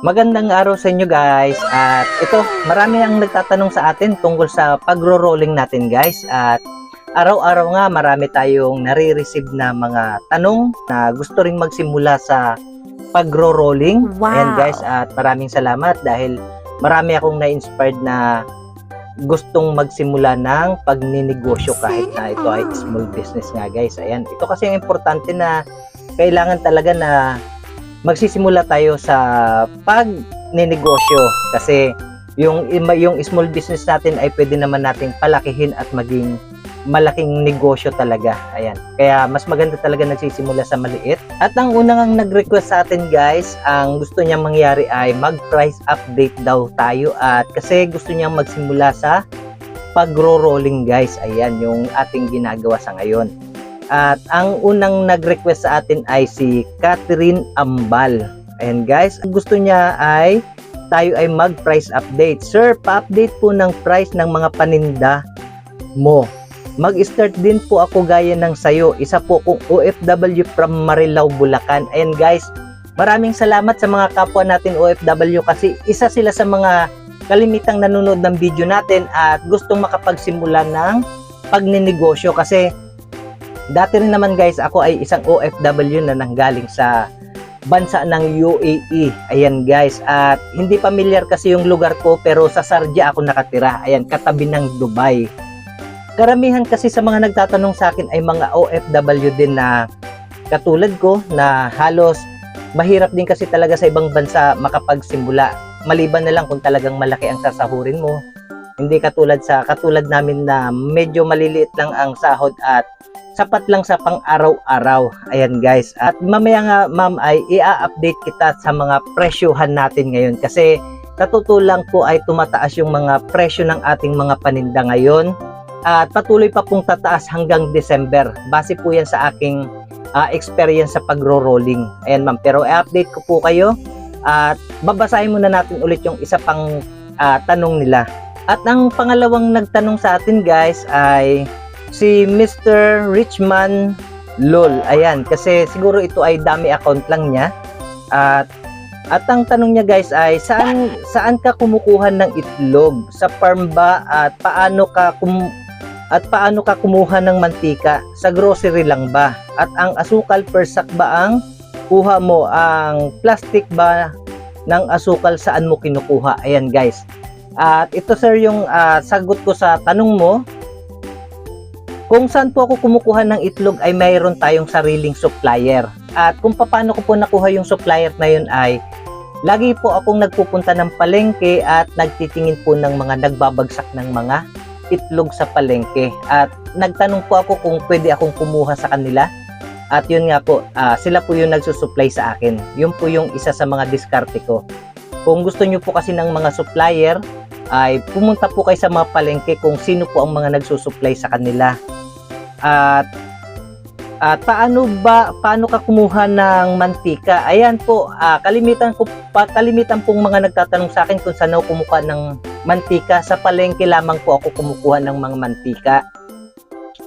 Magandang araw sa inyo guys at ito marami ang nagtatanong sa atin tungkol sa pagro-rolling natin guys at araw-araw nga marami tayong nare-receive na mga tanong na gusto ring magsimula sa pagro-rolling. Wow. Ayan guys at maraming salamat dahil marami akong na-inspired na gustong magsimula ng pagninegosyo kahit na ito ay small business nga guys. Ayan, ito kasi ang importante na kailangan talaga na magsisimula tayo sa pagninegosyo kasi yung yung small business natin ay pwede naman nating palakihin at maging malaking negosyo talaga. Ayan. Kaya mas maganda talaga nagsisimula sa maliit. At ang unang ang nag-request sa atin guys, ang gusto niyang mangyari ay mag-price update daw tayo at kasi gusto niyang magsimula sa pagro-rolling guys. Ayan yung ating ginagawa sa ngayon. At ang unang nag-request sa atin ay si Catherine Ambal. Ayan guys, ang gusto niya ay tayo ay mag-price update. Sir, pa-update po ng price ng mga paninda mo. Mag-start din po ako gaya ng sayo. Isa po kong OFW from Marilao, Bulacan. Ayan guys, maraming salamat sa mga kapwa natin OFW kasi isa sila sa mga kalimitang nanonood ng video natin at gustong makapagsimula ng pagninegosyo kasi Dati rin naman guys, ako ay isang OFW na nanggaling sa bansa ng UAE. Ayan guys, at hindi familiar kasi yung lugar ko pero sa Sarja ako nakatira. Ayan, katabi ng Dubai. Karamihan kasi sa mga nagtatanong sa akin ay mga OFW din na katulad ko na halos mahirap din kasi talaga sa ibang bansa makapagsimula. Maliban na lang kung talagang malaki ang sasahurin mo. Hindi katulad sa katulad namin na medyo maliliit lang ang sahod at sapat lang sa pang-araw-araw. Ayan guys. At mamaya nga ma'am ay i-update kita sa mga presyohan natin ngayon kasi sa totoo po ay tumataas yung mga presyo ng ating mga paninda ngayon at patuloy pa pong tataas hanggang December. Base po yan sa aking ah, experience sa pagro-rolling. Ayan ma'am. Pero i-update ko po kayo at babasahin muna natin ulit yung isa pang ah, tanong nila. At ang pangalawang nagtanong sa atin guys ay si Mr. Richman Lol. Ayan, kasi siguro ito ay dami account lang niya. At at ang tanong niya guys ay saan saan ka kumukuha ng itlog? Sa farm ba at paano ka kum, at paano ka kumuha ng mantika? Sa grocery lang ba? At ang asukal per sack ba ang kuha mo? Ang plastic ba ng asukal saan mo kinukuha? Ayan guys. At ito sir yung ah, sagot ko sa tanong mo kung saan po ako kumukuha ng itlog ay mayroon tayong sariling supplier. At kung paano ko po nakuha yung supplier na yun ay lagi po akong nagpupunta ng palengke at nagtitingin po ng mga nagbabagsak ng mga itlog sa palengke. At nagtanong po ako kung pwede akong kumuha sa kanila. At yun nga po, ah, sila po yung nagsusupply sa akin. Yun po yung isa sa mga diskarte ko. Kung gusto nyo po kasi ng mga supplier, ay pumunta po kayo sa mga palengke kung sino po ang mga nagsusupply sa kanila. At at paano ba paano ka kumuha ng mantika? Ayan po, ah, kalimitan ko pa kalimitan pong mga nagtatanong sa akin kung saan ako kumukuha ng mantika. Sa palengke lamang po ako kumukuha ng mga mantika.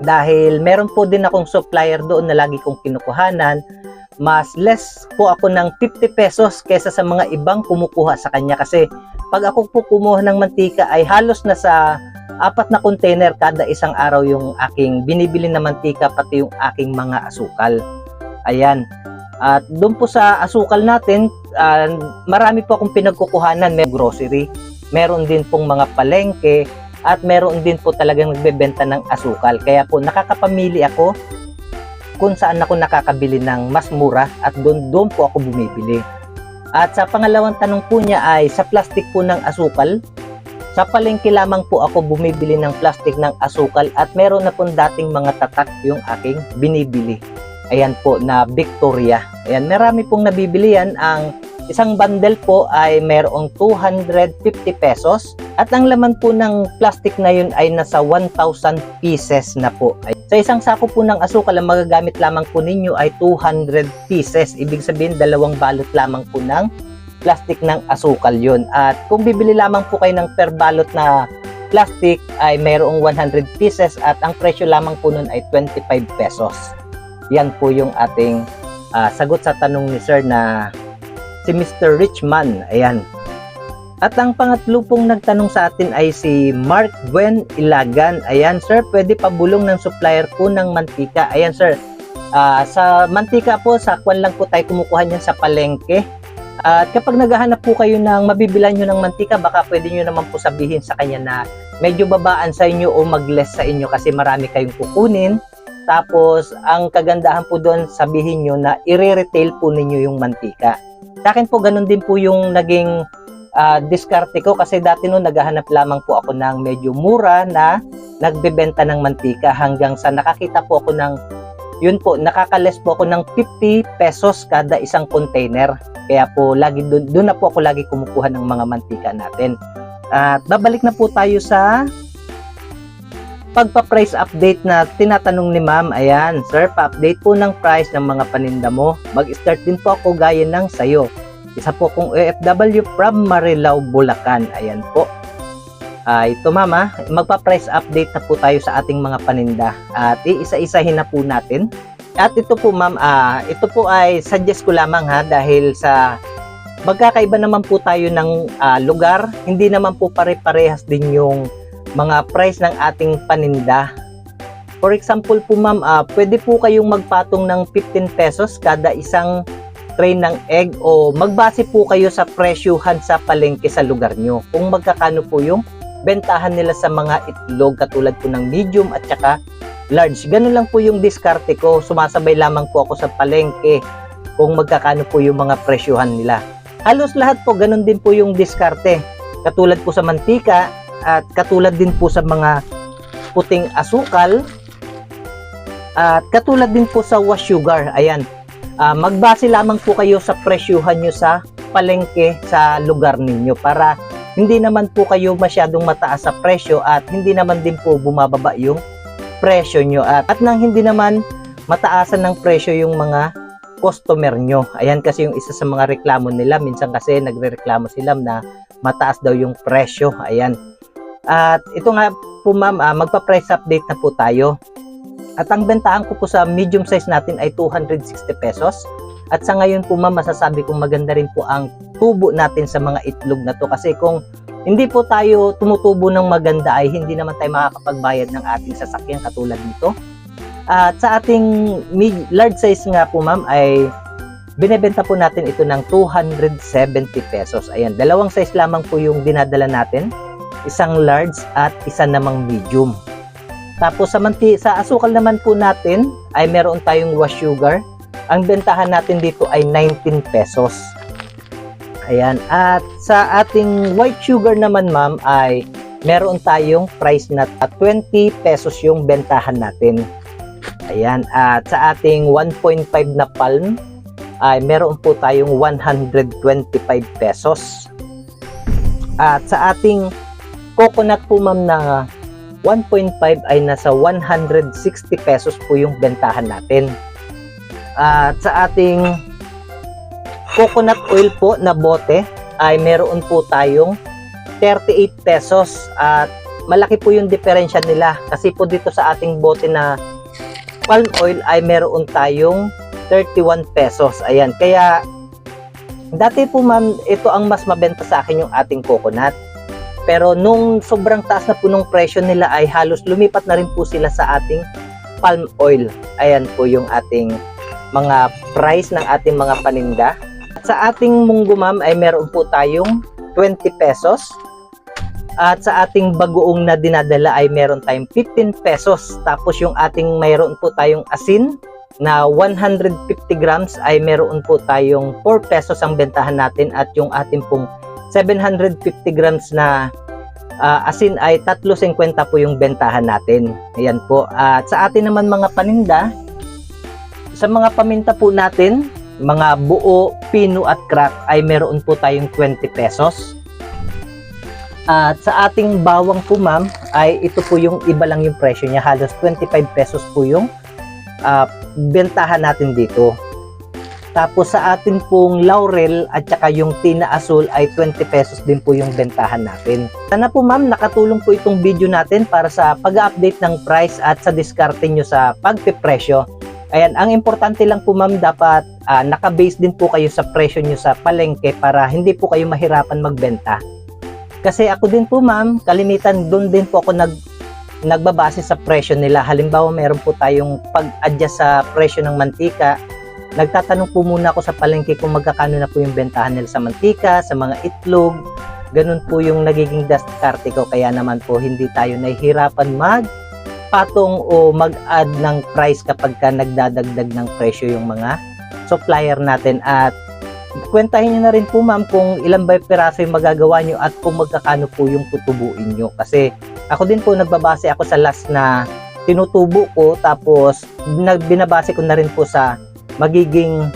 Dahil meron po din akong supplier doon na lagi kong kinukuhanan. Mas less po ako ng 50 pesos kesa sa mga ibang kumukuha sa kanya kasi pag ako po kumuha ng mantika ay halos na sa apat na container kada isang araw yung aking binibili na mantika pati yung aking mga asukal. Ayan. At doon po sa asukal natin, ah, marami po akong pinagkukuhanan. May grocery, meron din pong mga palengke, at meron din po talagang nagbebenta ng asukal. Kaya po nakakapamili ako kung saan ako nakakabili ng mas mura at doon doon po ako bumibili. At sa pangalawang tanong po niya ay sa plastic po ng asukal, sa palengke lamang po ako bumibili ng plastic ng asukal at meron na pong dating mga tatak yung aking binibili. Ayan po na Victoria. Ayan, marami pong nabibili yan. Ang isang bundle po ay merong 250 pesos at ang laman po ng plastic na yun ay nasa 1,000 pieces na po. Sa isang sako po ng asukal, ang magagamit lamang po ninyo ay 200 pieces. Ibig sabihin, dalawang balot lamang po ng plastic ng asukal yun. At kung bibili lamang po kayo ng per balot na plastic ay mayroong 100 pieces at ang presyo lamang po nun ay 25 pesos. Yan po yung ating ah, sagot sa tanong ni sir na si Mr. Richman. Ayan. At ang pangatlo pong nagtanong sa atin ay si Mark Gwen Ilagan. Ayan, sir, pwede pabulong ng supplier po ng mantika. Ayan, sir. Ah, sa mantika po, sa kwan lang po tayo kumukuha niyan sa palengke. At kapag naghahanap po kayo ng mabibilan nyo ng mantika, baka pwede nyo naman po sabihin sa kanya na medyo babaan sa inyo o mag-less sa inyo kasi marami kayong kukunin. Tapos, ang kagandahan po doon, sabihin nyo na i-retail po ninyo yung mantika. Sa akin po, ganun din po yung naging ah, diskarte ko kasi dati noon naghahanap lamang po ako ng medyo mura na nagbebenta ng mantika hanggang sa nakakita po ako ng yun po, nakakales po ako ng 50 pesos kada isang container. Kaya po, lagi doon, doon na po ako lagi kumukuha ng mga mantika natin. At babalik na po tayo sa pagpa-price update na tinatanong ni ma'am. Ayan, sir, pa-update po ng price ng mga paninda mo. Mag-start din po ako gaya ng sayo. Isa po kong OFW from Marilao, Bulacan. Ayan po. Ah, ito mama, magpa-price update na po tayo sa ating mga paninda at iisa-isahin na po natin. At ito po ma'am, ah, ito po ay suggest ko lamang ha dahil sa magkakaiba naman po tayo ng ah, lugar, hindi naman po pare-parehas din yung mga price ng ating paninda. For example po ma'am, ah, pwede po kayong magpatong ng 15 pesos kada isang tray ng egg o magbase po kayo sa presyuhan sa palengke sa lugar nyo. Kung magkakano po yung bentahan nila sa mga itlog katulad po ng medium at saka large. Ganun lang po yung diskarte ko. Sumasabay lamang po ako sa palengke kung magkakano po yung mga presyuhan nila. Halos lahat po ganun din po yung diskarte. Katulad po sa mantika at katulad din po sa mga puting asukal at katulad din po sa wash sugar. Ayan. Ah, magbase lamang po kayo sa presyuhan nyo sa palengke sa lugar ninyo para hindi naman po kayo masyadong mataas sa presyo at hindi naman din po bumababa yung presyo nyo at, at nang hindi naman mataasan ng presyo yung mga customer nyo. Ayan kasi yung isa sa mga reklamo nila. Minsan kasi nagre-reklamo sila na mataas daw yung presyo. Ayan. At ito nga po ma'am, ah, magpa-price update na po tayo. At ang bentahan ko po sa medium size natin ay 260 pesos. At sa ngayon po ma'am, masasabi kong maganda rin po ang tubo natin sa mga itlog na to. Kasi kung hindi po tayo tumutubo ng maganda ay hindi naman tayo makakapagbayad ng ating sasakyan katulad nito. At sa ating large size nga po ma'am ay binebenta po natin ito ng 270 pesos. Ayan, dalawang size lamang po yung dinadala natin. Isang large at isa namang medium. Tapos sa, manti, sa asukal naman po natin ay meron tayong wash sugar. Ang bentahan natin dito ay 19 pesos. Ayan. At sa ating white sugar naman ma'am ay meron tayong price na at 20 pesos yung bentahan natin. Ayan. At sa ating 1.5 na palm ay meron po tayong 125 pesos. At sa ating coconut po ma'am na 1.5 ay nasa 160 pesos po yung bentahan natin. At sa ating coconut oil po na bote ay meron po tayong 38 pesos at malaki po yung diferensya nila kasi po dito sa ating bote na palm oil ay meron tayong 31 pesos. Ayan, kaya dati po ma'am, ito ang mas mabenta sa akin yung ating coconut. Pero nung sobrang taas na po nung presyo nila ay halos lumipat na rin po sila sa ating palm oil. Ayan po yung ating mga price ng ating mga paninda. Sa ating munggo ma'am ay meron po tayong 20 pesos. At sa ating bagoong na dinadala ay meron tayong 15 pesos. Tapos yung ating mayroon po tayong asin na 150 grams ay meron po tayong 4 pesos ang bentahan natin at yung ating pong 750 grams na ah, asin ay 3.50 po yung bentahan natin. Ayan po. At sa atin naman mga paninda, sa mga paminta po natin, mga buo, pino at crack ay meron po tayong 20 pesos. At sa ating bawang po ma'am, ay ito po yung iba lang yung presyo niya. Halos 25 pesos po yung ah, bentahan natin dito. Tapos sa atin pong laurel at saka yung tina asul ay 20 pesos din po yung bentahan natin. Sana po ma'am nakatulong po itong video natin para sa pag-update ng price at sa diskarte nyo sa pagpipresyo. Ayan, ang importante lang po ma'am, dapat ah, naka-base din po kayo sa presyo nyo sa palengke para hindi po kayo mahirapan magbenta. Kasi ako din po ma'am, kalimitan doon din po ako nag nagbabase sa presyo nila. Halimbawa, meron po tayong pag-adjust sa presyo ng mantika. Nagtatanong po muna ako sa palengke kung magkakano na po yung bentahan nila sa mantika, sa mga itlog. Ganun po yung nagiging diskarte ko. Kaya naman po hindi tayo nahihirapan mag patong o mag-add ng price kapag ka nagdadagdag ng presyo yung mga supplier natin. At kwentahin nyo na rin po ma'am kung ilan ba piraso yung magagawa nyo at kung magkakano po yung tutubuin nyo. Kasi ako din po nagbabase ako sa last na tinutubo ko. Tapos binabase ko na rin po sa magiging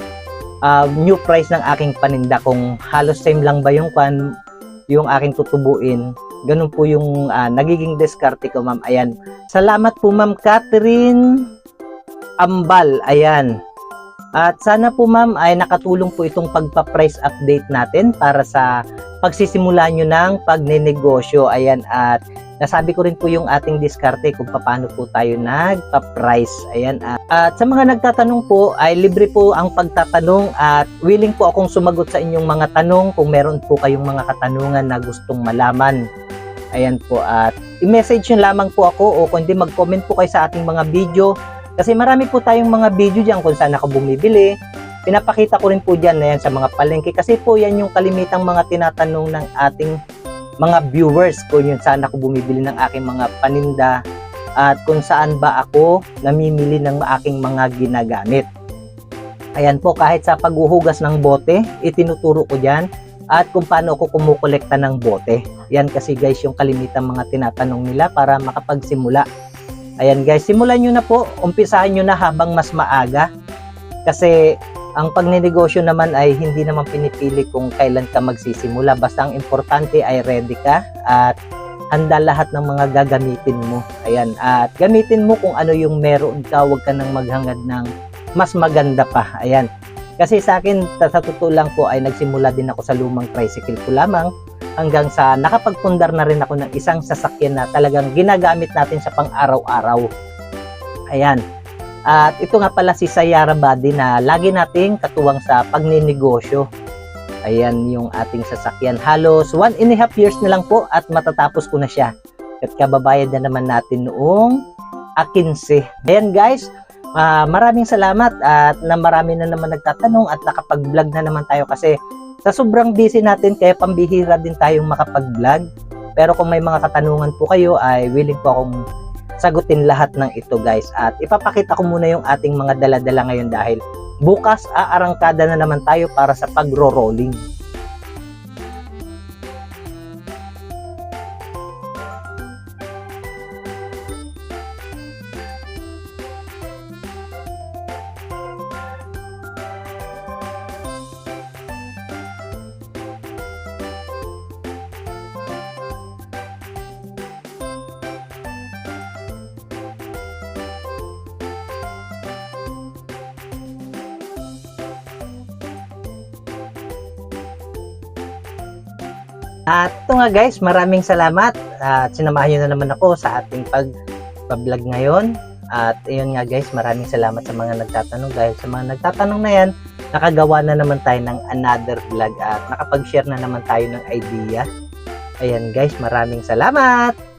ah, new price ng aking paninda. Kung halos same lang ba yung kwan yung aking tutubuin ganun po yung ah, nagiging diskarte ko ma'am ayan salamat po ma'am Catherine Ambal ayan at sana po ma'am ay nakatulong po itong pagpa-price update natin para sa pagsisimula nyo ng pagnenegosyo. Ayan at nasabi ko rin po yung ating diskarte kung paano po tayo nagpa-price. Ayan at, at sa mga nagtatanong po ay libre po ang pagtatanong at willing po akong sumagot sa inyong mga tanong kung meron po kayong mga katanungan na gustong malaman. Ayan po at i-message nyo lamang po ako o kung hindi mag-comment po kayo sa ating mga video kasi marami po tayong mga video dyan kung saan ako bumibili. Pinapakita ko rin po dyan na yan sa mga palengke kasi po yan yung kalimitang mga tinatanong ng ating mga viewers kung yun saan ako bumibili ng aking mga paninda at kung saan ba ako namimili ng aking mga ginagamit. Ayan po, kahit sa paghuhugas ng bote, itinuturo ko dyan at kung paano ako kumukolekta ng bote. Yan kasi guys yung kalimitang mga tinatanong nila para makapagsimula. Ayan guys, simulan nyo na po. Umpisahan nyo na habang mas maaga. Kasi ang pagnenegosyo naman ay hindi naman pinipili kung kailan ka magsisimula. Basta ang importante ay ready ka at handa lahat ng mga gagamitin mo. Ayan, at gamitin mo kung ano yung meron ka. Huwag ka nang maghangad ng mas maganda pa. Ayan. Kasi sa akin, sa totoo lang po ay nagsimula din ako sa lumang tricycle ko lamang hanggang sa nakapagpundar na rin ako ng isang sasakyan na talagang ginagamit natin sa pang-araw-araw. Ayan. At ito nga pala si Sayara Body na lagi nating katuwang sa pagninegosyo. Ayan yung ating sasakyan. Halos one and a half years na lang po at matatapos ko na siya. At kababayad na naman natin noong A15. Ayan guys, ah, maraming salamat at na marami na naman nagtatanong at nakapag-vlog na naman tayo kasi sa sobrang busy natin kaya pambihira din tayong makapag-vlog. Pero kung may mga katanungan po kayo ay willing po akong sagutin lahat ng ito guys. At ipapakita ko muna yung ating mga dala-dala ngayon dahil bukas aarangkada na naman tayo para sa pagro-rolling. At ito nga guys, maraming salamat at sinamahan nyo na naman ako sa ating pag-vlog ngayon. At ayun nga guys, maraming salamat sa mga nagtatanong dahil sa mga nagtatanong na yan, nakagawa na naman tayo ng another vlog at nakapag-share na naman tayo ng idea. Ayan guys, maraming salamat!